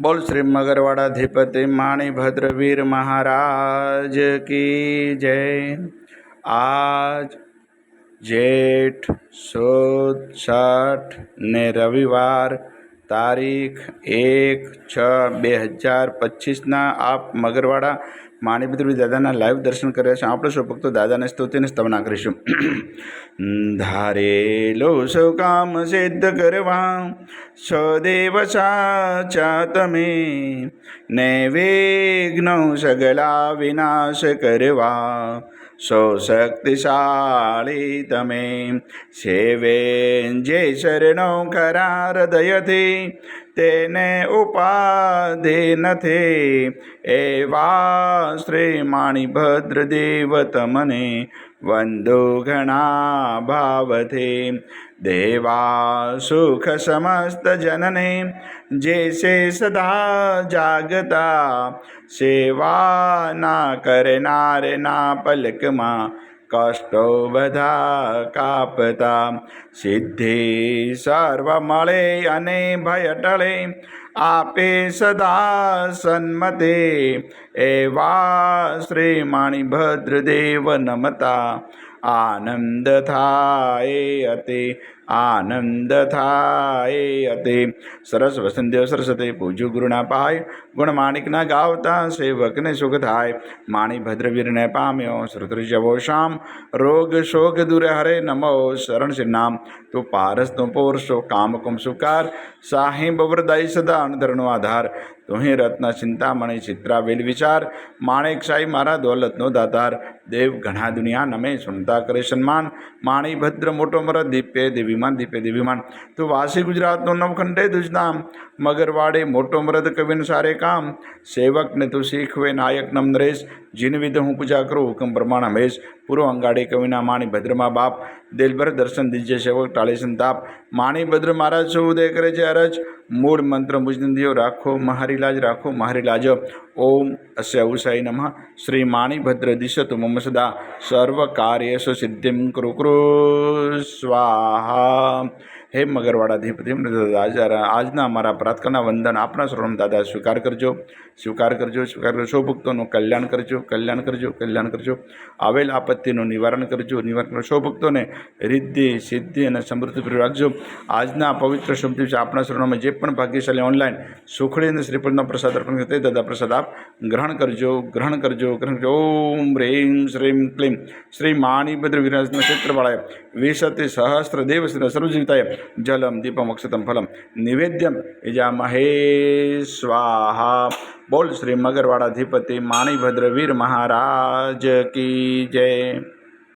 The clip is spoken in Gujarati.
બોલ શ્રી મગરવાડાધિપતિ માણીભદ્ર વીર મહારાજ કી જય. આજ જેઠ સુદ છઠ ને રવિવાર તારીખ એક છ બે હજાર પચીસના આપ મગરવાડા માણીભદ્ર દાદાના લાઈવ દર્શન કર્યા છે. આપણે સૌ ભક્તો દાદાને સ્તુતિને સ્તવના કરીશું. ધારેલો સૌ કામ સિદ્ધ કરવા. સદેવ સાચા તમે. ને વિઘ્નો સગલા વિનાશ કરવા. સો શક્તિશાળી તમે. સેવે જે શરણો ખરા હૃદયથી. તેને ઉપાધિ નથી, એવા શ્રી માણીભદ્ર દેવ તમને વંદો ઘણા ભાવથી. દેવા સુખ સમસ્ત જનને, જે છે સદા જાગતા, સેવા ના કરનાર ના પલકમાં કષ્ટો બધા કાપતા. સિદ્ધિ સર્વ મળે અને ભય ટળે આપે સદા સન્મતે એવા શ્રી માણીભદ્ર દેવ નમતા આનંદ થાય અતિ, આનંદ થાય અતિ. સરસ વસંતદેવ સરસ્વતી પૂજ્ય ગુરુના પાય, ગુણ માણિકના ગાવતા, સેવકને સુખ થાય. માણી ભદ્રવીરને પામ્યો શ્રુતરી જવો શામ. રોગ શોક દૂરે હરે નમો, શરણ શ્રી નામ. તું પારસ તું પોરસો કામ કુમ સુકાર. સાહિબ વરદાઈ સદા અણધરનો આધાર તુહી રત્ન, ચિંતામણી ચિત્રા વેલ વિચાર, માણેક સાઈ મારા દોલતનો દાતાર. દેવ ઘણા દુનિયા નમે, સુનતા કરે સન્માન. માણી ભદ્ર મોટો મર, દીપે દેવીમાન દીપે દેવીમાન. તું વાસી ગુજરાતનો નવખંડે દુજનામ મગરવાડે મોટો મરદ કવિન સારે કામ. સેવકને તું શીખવે નાયક નમ નરેશ. જીન વિધ હું પૂજા કરું હુકમ પ્રમાણ હમેશ. પૂરો અંગાડી કવિના માણી ભદ્રમાં બાપ. દિલભર દર્શન દીજે સેવક ટાળે સંતાપ. માણી ભદ્ર મહારાજ સૌ ઉદય કરે છે અરજ. મૂળ મંત્ર મુજનદીઓ રાખો મહારી લાજ રાખો મહારિલાજ ઓમ અસ્ય ઉષાઈ નમઃ. શ્રી માણીભદ્ર દિશતુ મમ સદા સર્વ કાર્યેષુ સિદ્ધિમ કુરુ સ્વાહા. હે મગરવાડાધિપતિ આજના અમારા પ્રાર્થના વંદન આપણા સર્વમ દાદા, સ્વીકાર કરજો સ્વીકાર કરજો સ્વીકાર કરજો. સૌ ભક્તોનું કલ્યાણ કરજો કલ્યાણ કરજો કલ્યાણ કરજો. આવેલ આપત્તિનું નિવારણ કરજો નિવારણ કરજો. સૌ ભક્તોને રિદ્ધિ, સિદ્ધિ અને સમૃદ્ધિ રાખજો. આજના પવિત્ર શુભ દિવસે આપણા શરણોમાં જે પણ ભાગ્યશાળી ઓનલાઈન સુખડી અને શ્રીફળનો પ્રસાદ અર્પણ કરતા દાદા પ્રસાદ આપ ગ્રહણ કરજો ગ્રહણ કરજો ગ્રહણ કરજો. ઓમ, રેમ, શ્રીમ, ક્લીમ. શ્રી માણીભદ્ર વિરાજના ક્ષેત્રવાળાય વિશતિ સહસ્ત્ર દેવશ્રી સર્વજીવિતાય જલમ દીપમ અક્ષતમ ફલમ નિવેદ્યમ ઇજામહે સ્વાહા બોલ શ્રી મગરવાડાધિપતિ માણીભદ્ર મહારાજ કી જય